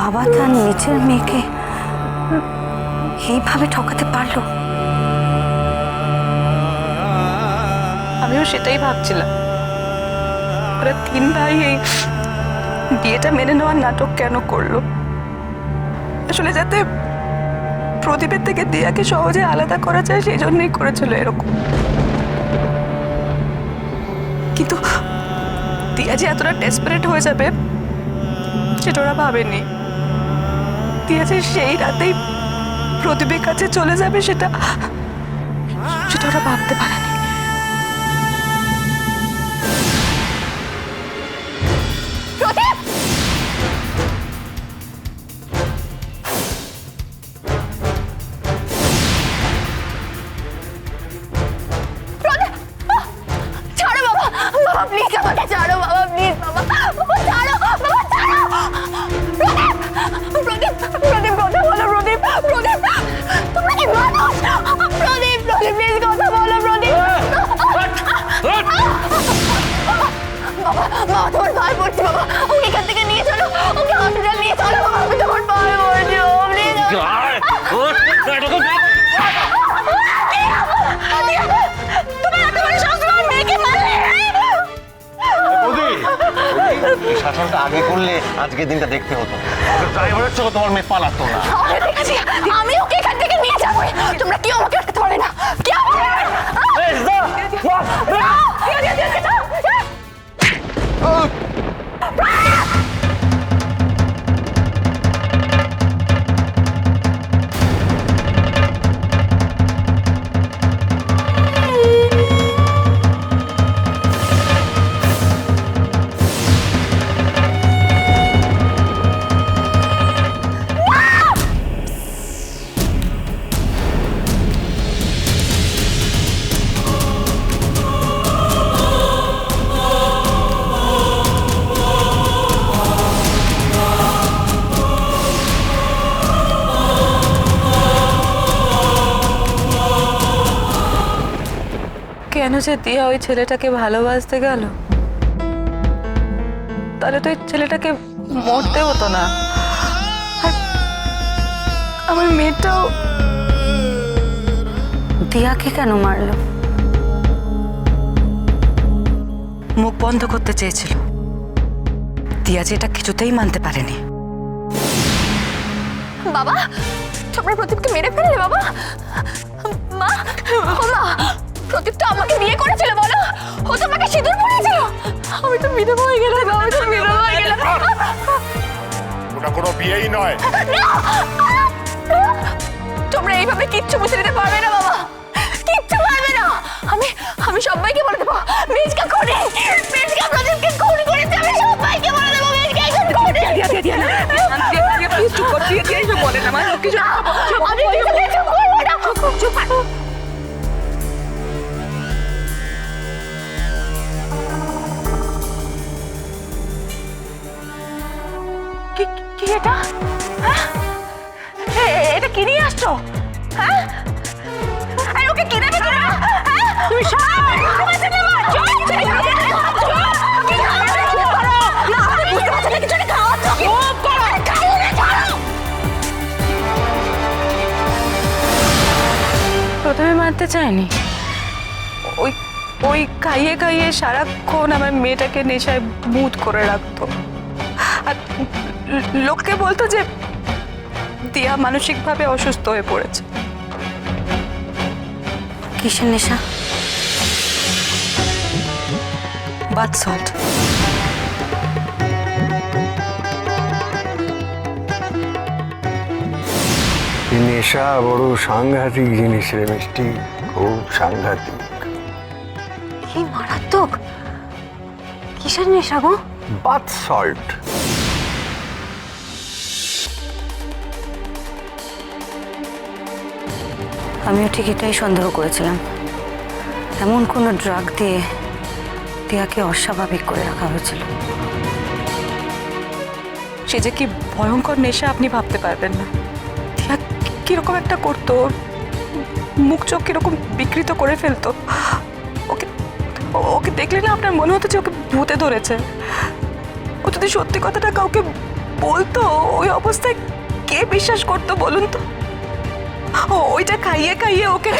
বাবা তার নিজের মেয়েকে এইভাবে ঠকাতে পারল? আমিও সেটাই ভাবছিলাম। ওরা তিন ভাই এই বিয়েটা মেনে নেওয়ার নাটক কেন করল? আসলে যাতে প্রদীপের থেকে দিয়াকে সহজে আলাদা করা যায়, সেই জন্যই করেছিল এরকম। কিন্তু দিয়া যে এতটা ডেসপারেট হয়ে যাবে সেটা ওরা ভাবেনি। দিয়েছে সেই রাতেই প্রদীপের কাছে চলে যাবে সেটা। সেটা ওরা ভাবতে পারেনি। শাসনটা আগে করলে আজকে দিনটা দেখতে হতো। ড্রাইভারের চোখে তোমার মেয়ে পালাতো না। আমি ওকে এখান থেকে নিয়ে যাব। তোমরা কেউ আমাকে আটকাতে পারবে না। কেউ কেন যে দিয়া ওই ছেলেটাকে ভালোবাসতে গেল? তাহলে তো ওই ছেলেটাকে মরতে হতো না। আমার মেয়েটাও দিয়াকে কেন মারলো? মুখ বন্ধ করতে চেয়েছিল। দিয়া যে এটা কিছুতেই মানতে পারেনি। বাবা, তোমরা প্রদীপকে মেরে ফেললে বাবা। মা, ও মা। প্রদীপ তো আমাকে বিয়ে করেছিল বলো ও তো আমাকে সিঁদুর পরিয়েছিল আমি তো বিধবা হয়ে গেলাম আমি তো বিধবা হয়ে গেলাম ওটা কোনো বিয়েই নয় তোমরা এইভাবে কিচ্ছু মুছে দিতে পারবে না বাবা কিচ্ছু পারবে না আমি আমি সবাইকে বলে দেবো মেজকা খুনি মেজকা প্রদীপকে খুন করেছে আমি সবাইকে বলে দেবো মেজকা এখন খুনি আমি কিছু কিছু করব এটা? হ্যাঁ? এটা কি নিয়ে আসছো? হ্যাঁ? ওকে কি দেবে তুমি। প্রথমে মারতে চায়নি ওই ওই খাইয়ে খাইয়ে সারাক্ষণ আমার মেয়েটাকে নেশায় বুধ করে রাখতো। আর লোককে বলতো যে দিয়া মানসিকভাবে অসুস্থ হয়ে পড়েছে। কিসের নেশা? বাথ সল্ট নেশা বড় সাংঘাতিক জিনিস রে মিষ্টি খুব সাংঘাতিক। কি মারাত্মক? কিসের নেশা গো? বাথ সল্ট আমিও ঠিক এটাই সন্দেহ করেছিলাম। এমন কোনো ড্রাগ দিয়ে দিয়াকে অস্বাভাবিক করে রাখা হয়েছিল। সে যে কি ভয়ঙ্কর নেশা আপনি ভাবতে পারবেন না। কি- কীরকম একটা করতো মুখ চোখ কীরকম বিকৃত করে ফেলতো। ওকে ওকে দেখলে না আপনার মনে হতো যে ওকে ভূতে ধরেছে। ও যদি সত্যি কথাটা কাউকে বলতো, ওই অবস্থায় কে বিশ্বাস করতো বলুন তো? ওইটা খাইয়ে খাইয়ে ওকে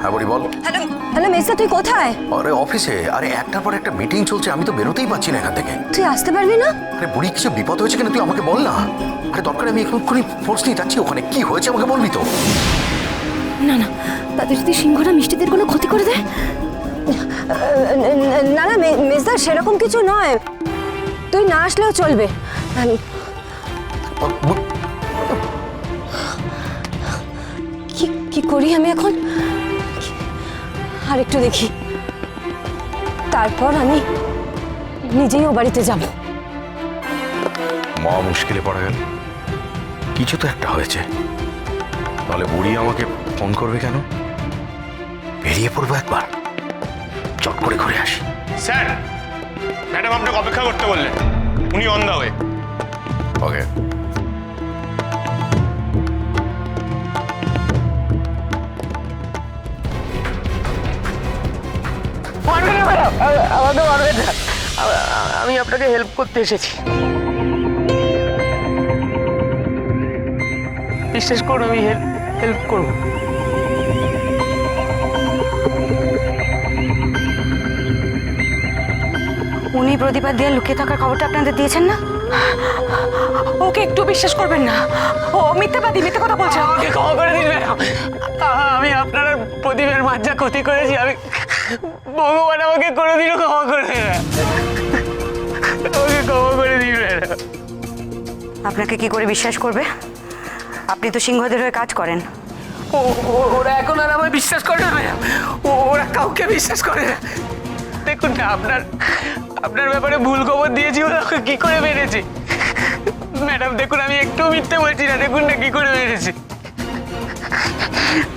হ্যাঁ বলি বল। হ্যালো হ্যালো মেসা তুই কোথায়? আরে অফিসে। আরে একটার পর একটা মিটিং চলছে আমি তো বেরোতেই পারছি না এখান থেকে। তুই আসতে পারবি না? আরে বুড়ি কিছু বিপদ হয়েছে কিনা তুই আমাকে বল না। আরে দরকার আমি ফোর্স নিয়ে যাচ্ছি ওখানে। কি হয়েছে আমাকে বলবি তো? না না তাদের যদি সিংহরা মিষ্টিদের কোনো ক্ষতি করে দেয় না না মেজদা, সেরকম কিছু নয়। তুই না আসলেও চলবে। কি কি করি আমি এখন? আর একটু দেখি। তারপর আমি নিজেই ও বাড়িতে যাব। মা মুশকিলে পড়া গেল। কিছু তো একটা হয়েছে। তাহলে বুড়ি আমাকে ফোন করবে কেন? বেরিয়ে পড়ব একবার। চট করে ঘুরে আসি। স্যার ম্যাডাম আপনাকে অপেক্ষা করতে বললেন। উনি অন দা ওয়ে ওকে আমাকে মারবেন না। আমি আপনাকে হেল্প করতে এসেছি। বিশ্বাস করুন আমি হেল্প হেল্প করব। উনি প্রদীপা দিয়ে লুকিয়ে থাকার খবরটা আপনাদের দিয়েছেন না? ওকে একটু বিশ্বাস করবেন না। ও মিথ্যাবাদী মিথ্যে কথা বলছে। আমাকে ক্ষমা করে দিন ম্যাডাম। আমি আপনার প্রদীপের যা ক্ষতি করেছি আমি ভগবান আমাকে কোনোদিনও ক্ষমা করে আমাকে ক্ষমা করে দিন ম্যাডাম। আপনাকে কি করে বিশ্বাস করবে? আপনি তো সিংহদের হয়ে কাজ করেন। ওরা এখন আর আমায় বিশ্বাস করে না ওরা কাউকে বিশ্বাস করে না। দেখুন না আপনার আপনার ব্যাপারে ভুল খবর দিয়েছি ওরা কি করে মেরেছে? ম্যাডাম, দেখুন, আমি একটু মিথ্যে বলছি না, দেখুন না কি করে মেরেছে।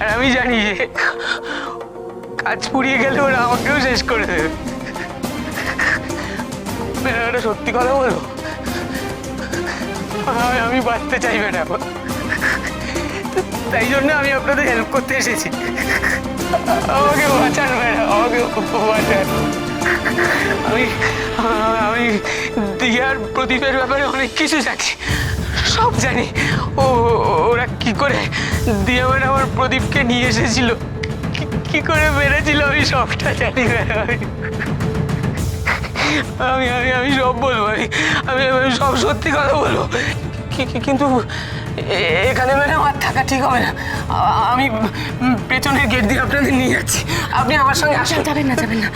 আর আমি জানি যে কাজ পুড়িয়ে গেলে ওরা আমাকেও শেষ করে দেবে। ম্যাডাম এটা সত্যি কথা আমি- আমি বাঁচতে চাই, ম্যাডাম। তাই জন্য আমি আপনাদের হেল্প করতে এসেছি। আমাকে বাঁচান, ম্যাডাম, আমাকে বাঁচান। আমি আমি দিয়ার প্রদীপের ব্যাপারে অনেক কিছু জানি। সব জানি। ও, ওরা কি করে দিয়া ম্যাডাম আমার প্রদীপকে নিয়ে এসেছিল? কি- করে মেরেছিল আমি সবটা জানি ম্যাডাম আমি আমি আমি সব বলব, আমি আমি সব সত্যি কথা বলব। কিন্তু এখানে ম্যাডাম আর থাকা ঠিক হবে না। আমি পেছনের গেট দিয়ে আপনাদের নিয়ে যাচ্ছি। আপনি আমার সঙ্গে আসেন। যাবেন না যাবেন না।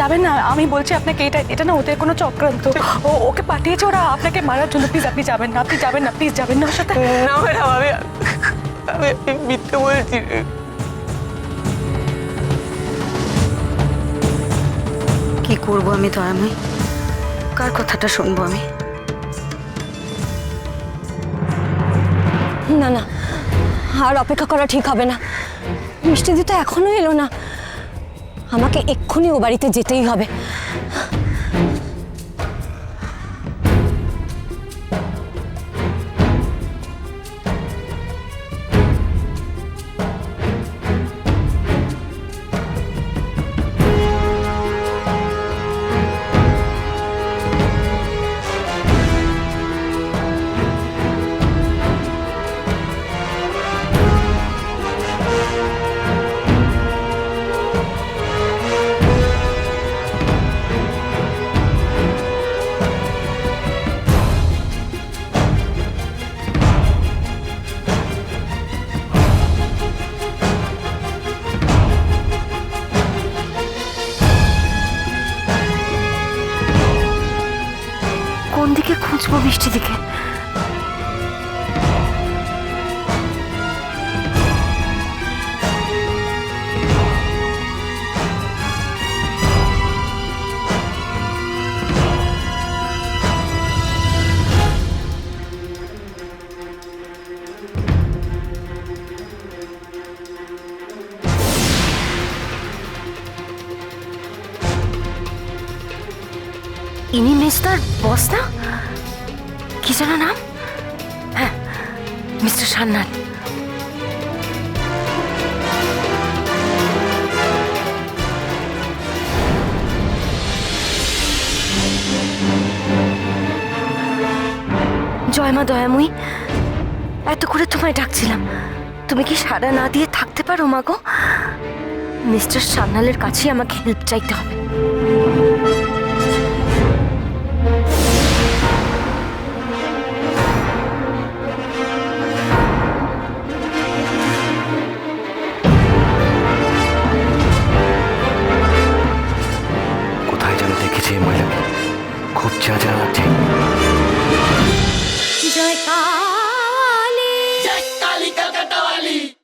যাবেন না আমি বলছি আপনাকে এটা এটা না ওদের কোনো চক্রান্ত। ও ওকে পাঠিয়েছে ওরা আপনাকে মারার জন্য। প্লিজ আপনি যাবেন না আপনি যাবেন না প্লিজ যাবেন না ওর সাথে। না ম্যাডাম আমি আমি আমি মিথ্যে বলছি। কি করব আমি দয়াময় কার কথাটা শুনব আমি? না না। আর অপেক্ষা করা ঠিক হবে না। মিষ্টি তো এখনও এলো না। আমাকে এক্ষুনি ও বাড়িতে যেতেই হবে। মিষ্টি দিকে। ইনি মিস্টার বস না? কি যেন নাম? হ্যাঁ মিস্টার সান্নান জয়মা দয়াময়ী, এত করে তোমায় ডাকছিলাম। তুমি কি সাড়া না দিয়ে থাকতে পারো মাগো মিস্টার সান্নালের কাছেই আমাকে হেল্প চাইতে হবে।